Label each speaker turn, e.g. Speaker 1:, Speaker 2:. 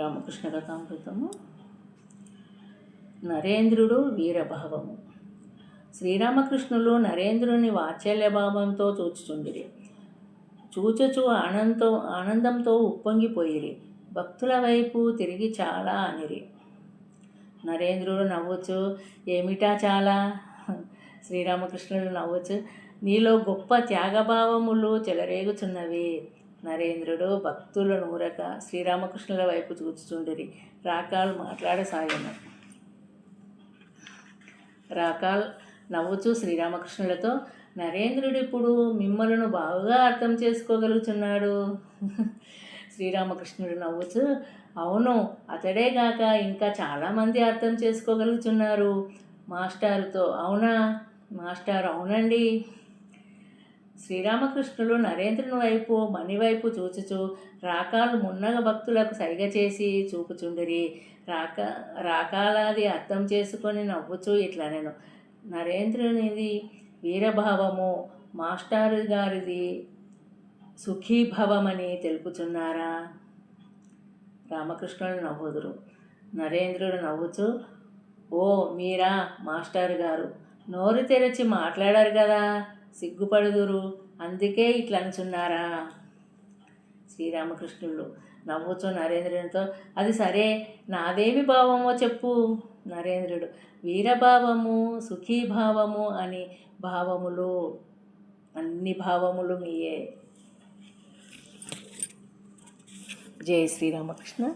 Speaker 1: రామకృష్ణ కథామృతము నరేంద్రుడు వీరభావము. శ్రీరామకృష్ణులు నరేంద్రుని వాత్సల్యభావంతో చూచుచుండిరి. చూచుచు ఆనందంతో ఆనందంతో ఉప్పొంగిపోయిరి. భక్తుల వైపు తిరిగి చాలా అనిరి. నరేంద్రుడు నవ్వచ్చు ఏమిటా చాలా? శ్రీరామకృష్ణుడు నవ్వచ్చు. నీలో గొప్ప త్యాగభావములు చెలరేగుచున్నవి. నరేంద్రుడు భక్తుల నూరక శ్రీరామకృష్ణుల వైపు చూచుచుండిరి రాకాల్ మాట్లాడసాగాను రాకాల్ నవ్వుచూ శ్రీరామకృష్ణులతో నరేంద్రుడు ఇప్పుడు మిమ్మలను బాగా అర్థం చేసుకోగలుగుతున్నాడు శ్రీరామకృష్ణుడు నవ్వుచూ అవును అతడేగాక ఇంకా చాలామంది అర్థం చేసుకోగలుగుతున్నారు మాస్టారుతో అవునా? మాస్టారు అవునండి. శ్రీరామకృష్ణులు నరేంద్రుని వైపు మణివైపు చూచుచు రాకాలు మున్నగ భక్తులకు సైగ చేసి చూపుచుండిరి. రాక రాకాలాది అర్థం చేసుకొని నవ్వుచూ ఇట్లా నేను. నరేంద్రునిది వీరభావము మాస్టారు గారిది సుఖీభవమని తెలుపుచున్నారా? రామకృష్ణుడు నవ్వుదురు. నరేంద్రుడు నవ్వుచు ఓ మీరా మాస్టారు గారు నోరు తెరచి మాట్లాడారు కదా! సిగ్గుపడుదురు. అందుకే ఇట్లనుచున్నారా శ్రీరామకృష్ణుడు నవ్వుచు నరేంద్రునితో అది సరే నాదేమి భావమో చెప్పు నరేంద్రుడు. వీరభావము సుఖీభావము అని భావములు అన్ని భావములు మీయే. జై శ్రీరామకృష్ణ.